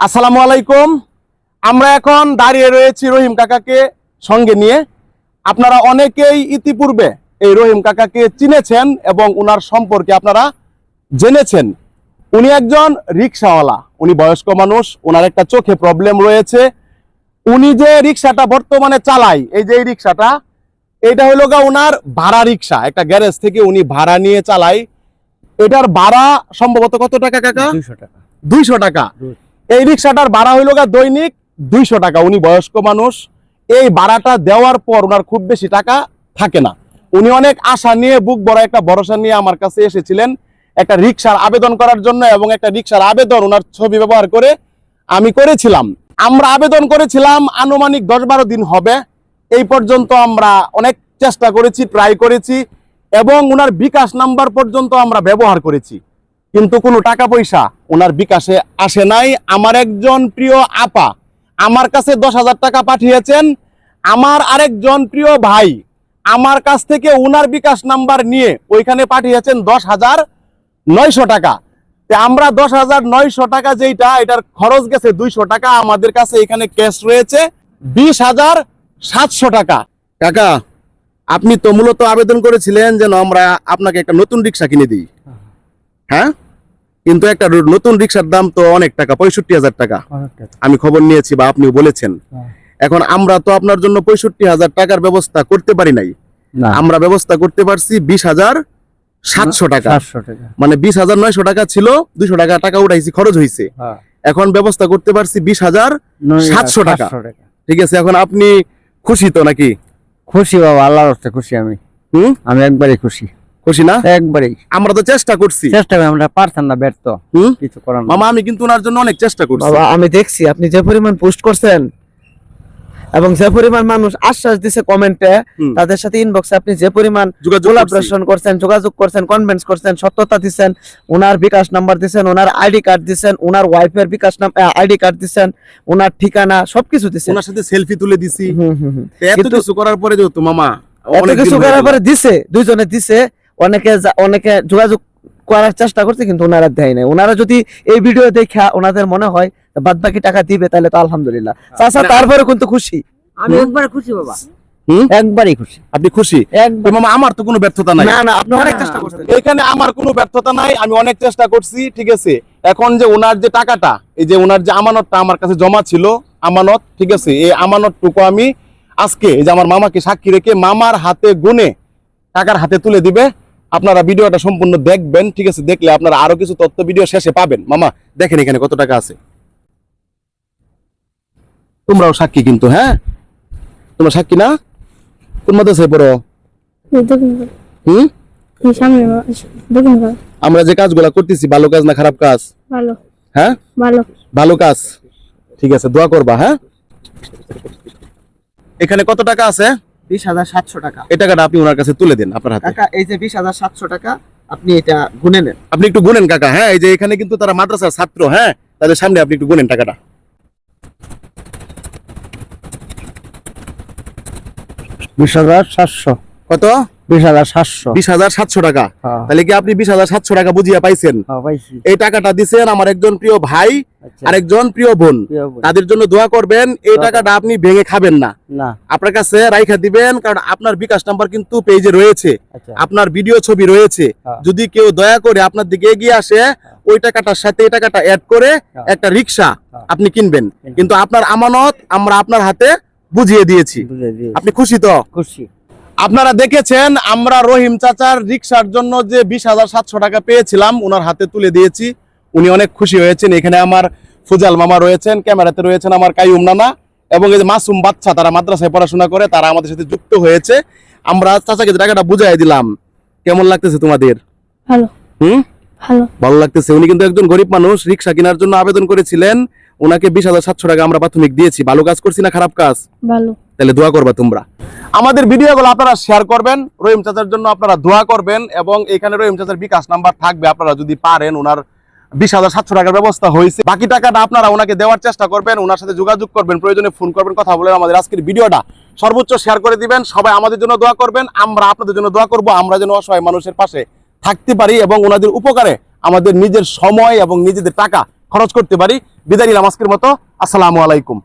আসসালামু আলাইকুম। আমরা এখন দাঁড়িয়ে রয়েছি রহিম কাকাকে সঙ্গে নিয়ে। আপনারা অনেকেই ইতিপূর্বে এই রহিম কাকাকে চিনেছেন এবং উনার সম্পর্কে আপনারা জেনেছেন। উনি একজন রিক্সাওয়ালা উনি বয়স্ক মানুষ ওনার একটা চোখে প্রবলেম রয়েছে। উনি যে রিক্সাটা বর্তমানে চালায় এই যে এই রিক্সাটা এটা হলো গা ওনার ভাড়া রিক্সা একটা গ্যারেজ থেকে উনি ভাড়া নিয়ে চালায়। এটার ভাড়া সম্ভবত কত টাকা কাকা? দুইশো টাকা। দুইশো টাকা। এই রিক্সাটার ভাড়া হইল গা দৈনিক দুইশো টাকা। উনি বয়স্ক মানুষ। এই ভাড়াটা দেওয়ার পর ওনার খুব বেশি টাকা থাকে না। উনি অনেক আশা নিয়ে, বুক বড় একটা ভরসা নিয়ে আমার কাছে এসেছিলেন একটা রিক্সার আবেদন করার জন্য এবং একটা রিক্সার আবেদন ওনার ছবি ব্যবহার করে আমি করেছিলাম। আমরা আবেদন করেছিলাম, আনুমানিক দশ বারো দিন হবে। এই পর্যন্ত আমরা অনেক চেষ্টা করেছি ট্রাই করেছি এবং ওনার বিকাশ নাম্বার পর্যন্ত আমরা ব্যবহার করেছি। কিন্তু কোনো টাকা পয়সা ওনার বিকাশে আসে নাই। আমার একজন প্রিয় আপা আমার কাছে দশ হাজার টাকা পাঠিয়েছেন। আমার আরেকজন প্রিয় ভাই আমার কাছ থেকে ওনার বিকাশ নাম্বার নিয়ে ওইখানে পাঠিয়েছেন দশ হাজার নয়শো টাকা। আমরা দশ হাজার নয়শো টাকা যেইটা, এটার খরচ গেছে দুইশো টাকা। আমাদের কাছে এখানে ক্যাশ রয়েছে বিশ হাজার সাতশো টাকা। কাকা, আপনি তো মূলত আবেদন করেছিলেন যেন আমরা আপনাকে একটা নতুন রিক্সা কিনে দিই। হ্যাঁ? কিন্তু একটা নতুন রিক্সার দাম তো অনেক টাকা পঁয়ষট্টি হাজার টাকা। আমি খবর নিয়েছি বা আপনিও বলেছেন। হ্যাঁ। এখন আমরা তো আপনার জন্য পঁয়ষট্টি হাজার টাকার ব্যবস্থা করতে পারি নাই। আমরা ব্যবস্থা করতে পারছি বিশ হাজার সাতশো টাকা। মানে বিশ হাজার নয়শো টাকা ছিল দুইশো টাকা টাকা উঠাইছি খরচ হয়েছে হ্যাঁ। এখন ব্যবস্থা করতে পারছি বিশ হাজার সাতশো টাকা। ঠিক আছে এখন আপনি খুশি তো নাকি? খুশি বাবা আল্লাহর খুশি আমি। হুম? আমি একবারই খুশি। খুশি না? একবারই। আমরা তো চেষ্টা করছি। চেষ্টা আমরা পারতাম না ব্যর্থ। কিছু করার মামা আমি কিন্তু ওনার জন্য অনেক চেষ্টা করছি। বাবা আমি দেখছি আপনি যে পরিমাণ পোস্ট করছেন এবং যে পরিমাণ মানুষ আশ্বাস দিছে কমেন্টে তাদের সাথে ইনবক্সে আপনি যে পরিমাণ কোলাবরেশন করছেন যোগাযোগ করছেন কনভেন্স করছেন সত্যতা দিচ্ছেন ওনার বিকাশ নাম্বার দিচ্ছেন ওনার আইডি কার্ড দিচ্ছেন ওনার ওয়াইফের বিকাশ আইডি কার্ড দিচ্ছেন ওনার ঠিকানা সবকিছু দিচ্ছেন ওনার সাথে সেলফি তুলে দিছি। হুম, হুম, হুম। এত কিছু করার পরে যেহেতু মামা অনেক কিছু করার পরে দিছে দুইজনে দিছে অনেকে অনেকে যোগাযোগ করার চেষ্টা করছে কিন্তু ওনারা দেয় নাই। ওনারা যদি এই ভিডিও দেখা ওনাদের মনে হয় বাদ বাকি টাকা দিবে তাহলে তো আলহামদুলিল্লাহ। চাচা তারপরে কিন্তু খুশি। আমি একবারে খুশি বাবা। একবারই খুশি। আপনি খুশি? মামা আমার তো কোনো ব্যর্থতা নাই। না না আপনি অনেক চেষ্টা করছেন। এখানে আমার কোনো ব্যর্থতা নাই আমি অনেক চেষ্টা করছি ঠিক আছে? এখন যে ওনার যে টাকাটা এই যে ওনার যে আমানতটা আমার কাছে জমা ছিল আমানত ঠিক আছে? এই আমানতটুকু আমি আজকে এই যে আমার মামাকে সাক্ষী রেখে মামার হাতে গুনে টাকার হাতে তুলে দিবে আপনারা ভিডিওটা সম্পূর্ণ দেখবেন ঠিক আছে? দেখলে আপনারা আরও কিছু তথ্য ভিডিও শেষে পাবেন। মামা দেখেন এখানে কত টাকা আছে। তোমরাও সাক্ষী কিন্তু হ্যাঁ? তোমরা সাক্ষী না? কোন মাদ্রাসায় পড়ো? হুম? আমরা যে কাজগুলা করতেছি ভালো কাজ না খারাপ কাজ? ভালো। হ্যাঁ? ভালো। ভালো কাজ। ঠিক আছে দোয়া করবা হ্যাঁ? এখানে কত টাকা আছে? বিশ হাজার সাতশো টাকা। এই টাকাটা আপনি ওনার কাছে তুলে দেন আপনার হাতে। কাকা এই যে বিশ হাজার সাতশো টাকা আপনি এটা গুনে নেন। আপনি একটু গুনেন কাকা হ্যাঁ এই যে এখানে কিন্তু তারা মাদ্রাসার ছাত্র হ্যাঁ তাদের সামনে আপনি একটু গুনেন টাকাটা। বিশ হাজার সাতশো। কত? বিশ হাজার সাতশো। বিশ হাজার সাতশো টাকা। হ্যাঁ, তাহলে কি আপনি বিশ হাজার সাতশো টাকা বুঝিয়ে পাইছেন? হ্যাঁ, এই টাকাটা দিছেন আমার একজন প্রিয় ভাই আচ্ছা, আরেকজন প্রিয় বোন। তাদের জন্য দোয়া করবেন এই টাকাটা আপনি ভেঙে খাবেন না। আপনার কাছে রাইখা দিবেন কারণ আপনার বিকাশ নাম্বার কিন্তু পেজে রয়েছে। আচ্ছা। আপনার ভিডিও ছবি রয়েছে। হ্যাঁ। যদি কেউ দয়া করে আপনার দিকে এগিয়ে আসে ওই টাকাটার সাথে এই টাকাটা অ্যাড করে। একটা রিক্সা। আপনি কিনবেন। কিন্তু আপনার আমানত আমরা আপনার হাতে বুঝিয়ে দিয়েছি। আপনি খুশি তো? খুশি। আপনারা দেখেছেন আমরা রহিম চাচার রিক্সার জন্য যে বিশ হাজার সাতশো টাকা পেয়েছিলাম ওনার হাতে তুলে দিয়েছি। উনি অনেক খুশি হয়েছেন। এখানে আমার ফুজাল মামা রয়েছেন ক্যামেরাতে রয়েছেন আমার কাইউম নানা এবং এই যে মাসুম বাচ্চা তারা মাদ্রাসায় পড়াশোনা করে তারা আমাদের সাথে যুক্ত হয়েছে। আমরা চাচাকে টাকাটা বুঝাই দিলাম কেমন লাগতেছে তোমাদের? ভালো। হুম? ভালো। ভালো লাগতেছে। উনি কিন্তু একজন গরিব মানুষ রিক্সা কেনার জন্য আবেদন করেছিলেন। ওনাকে বিশ হাজার সাতশো টাকা আমরা প্রাথমিক দিয়েছি। ভালো কাজ করছি না খারাপ কাজ? ভালো। তাহলে দোয়া করবা তোমরা। আমাদের ভিডিওগুলো আপনারা শেয়ার করবেন। রহিম চাচার জন্য আপনারা দোয়া করবেন এবং এখানে রহিম চাচার বিকাশ নাম্বার থাকবে। আপনারা যদি পারেন, ওনার বিশ হাজার সাতশো টাকার ব্যবস্থা হয়েছে। বাকি টাকাটা আপনারা ওনাকে দেওয়ার চেষ্টা করবেন, ওনার সাথে যোগাযোগ করবেন, প্রয়োজনে ফোন করবেন, কথা বলেন আমাদের আজকের ভিডিওটা সর্বোচ্চ শেয়ার করে দিবেন। সবাই আমাদের জন্য দোয়া করবেন। আমরা আপনাদের জন্য দোয়া করব। আমরা যেন অসহায় মানুষের পাশে থাকতে পারি এবং ওনাদের উপকারে আমাদের নিজের সময় এবং নিজেদের টাকা খরচ করতে পারি। বিদায় নিলাম আজকের মতো। আসসালামু আলাইকুম।